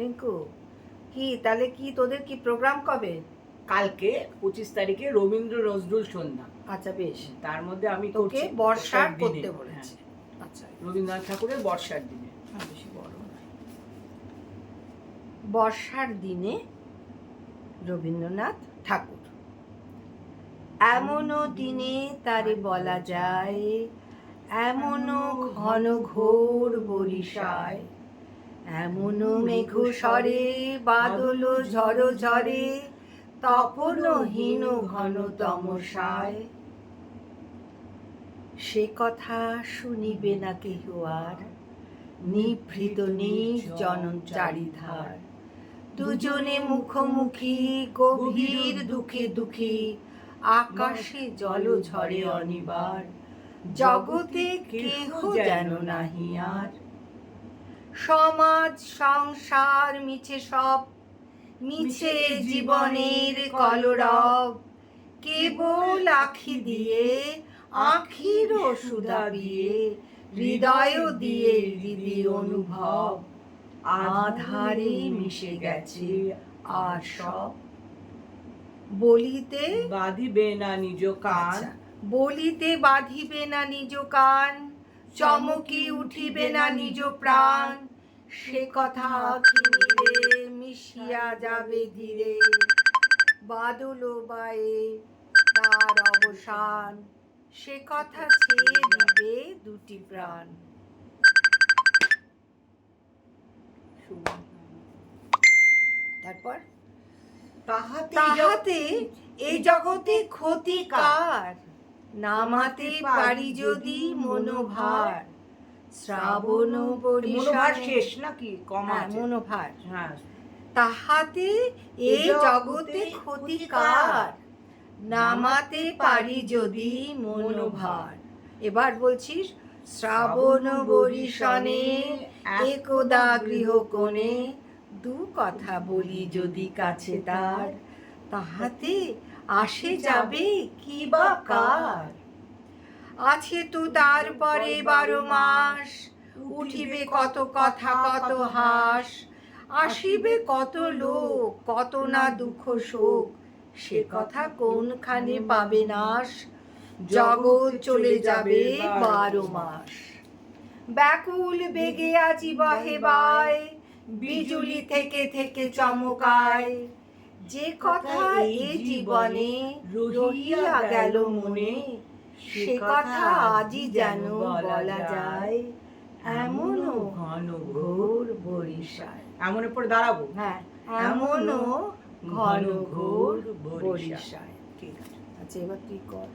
রিঙ্কু। কি তাহলে কি তোদের কি প্রোগ্রাম কবে? কালকে পঁচিশ তারিখে রবীন্দ্র নজরুল সন্ধ্যা। আচ্ছা বেশ। তার মধ্যে আমি তোকে বর্ষার দিনে। করতে হ্যাঁ, বলেছে। আচ্ছা। রবীন্দ্রনাথ ঠাকুরের বর্ষার দিনে। বেশি বড় বর্ষার দিনে রবীন্দ্রনাথ ঠাকুর। এমনও দিনে তারে বলা যায় এমনও ঘন ঘোর বরিশায়। এমনও মেঘ সরে বাদল ঝড় ঝরে তপনহীন ঘন তমসায়। সে কথা শুনিবে না কেহ আর, নিভৃত নিজ জনম চারিধার। দুজনে মুখোমুখি, গভীর দুঃখে দুঃখী, আকাশে জল ঝরে অনিবার। জগতে কেহ যেন নাহি আর সমাজ সংসার মিছে সব। মিছে জীবনের কলরব। কেবল আখি দিয়ে আখির সুধা দিয়ে হৃদয় দিয়ে হৃদি অনুভব। আধারে মিশে গেছে আর সব। বলিতে বাঁধিবে না নিজ কান। আচ্ছা, বলিতে বাঁধিবে না নিজ কান। চমকি উঠিবে না নিজ প্রাণ। সে কথা কিনিলে মিশিয়া যাবে ধীরে। বাদল বায়ে তার অবসান। সে কথা ছেয়ে দিবে দুটি প্রাণ। তারপর? তাহাতে তাহাতে এই জগতে ক্ষতি কার? নামাতে পারি যদি মনোভার। শ্রাবণ পরিষার শেষ নাকি? কম হ্যাঁ, মনোভার। হ্যাঁ। তাহাতে এই জগতে ক্ষতি কার নামাতে পারি যদি মনোভার। এবার বলছিস শ্রাবণ বরিশনে একদা গৃহকোণে দু কথা বলি যদি কাছে তার। তাহাতে আসে যাবে কি বা কার? আছে তো তার পরে বারো মাস। উঠিবে কত কথা কত হাস। আসিবে কত লোক কত না দুঃখ শোক। সে কথা কোনখানে পাবে নাশ? জগৎ চলে যাবে বারো মাস। ব্যাকুল বেগে আজি বহে বায় বিজুলি থেকে থেকে চমকায়। যে কথা এ জীবনে রহিয়া গেল মনে। সে কথা আজই যেন বলা যায়। এমনও ঘন ঘোর বরিশায় এমন উপর দাঁড়াবো? হ্যাঁ এমনও ঘন ঘোর বরিশায় বরিশায় ঠিক আছে আচ্ছা এবার তুই কর?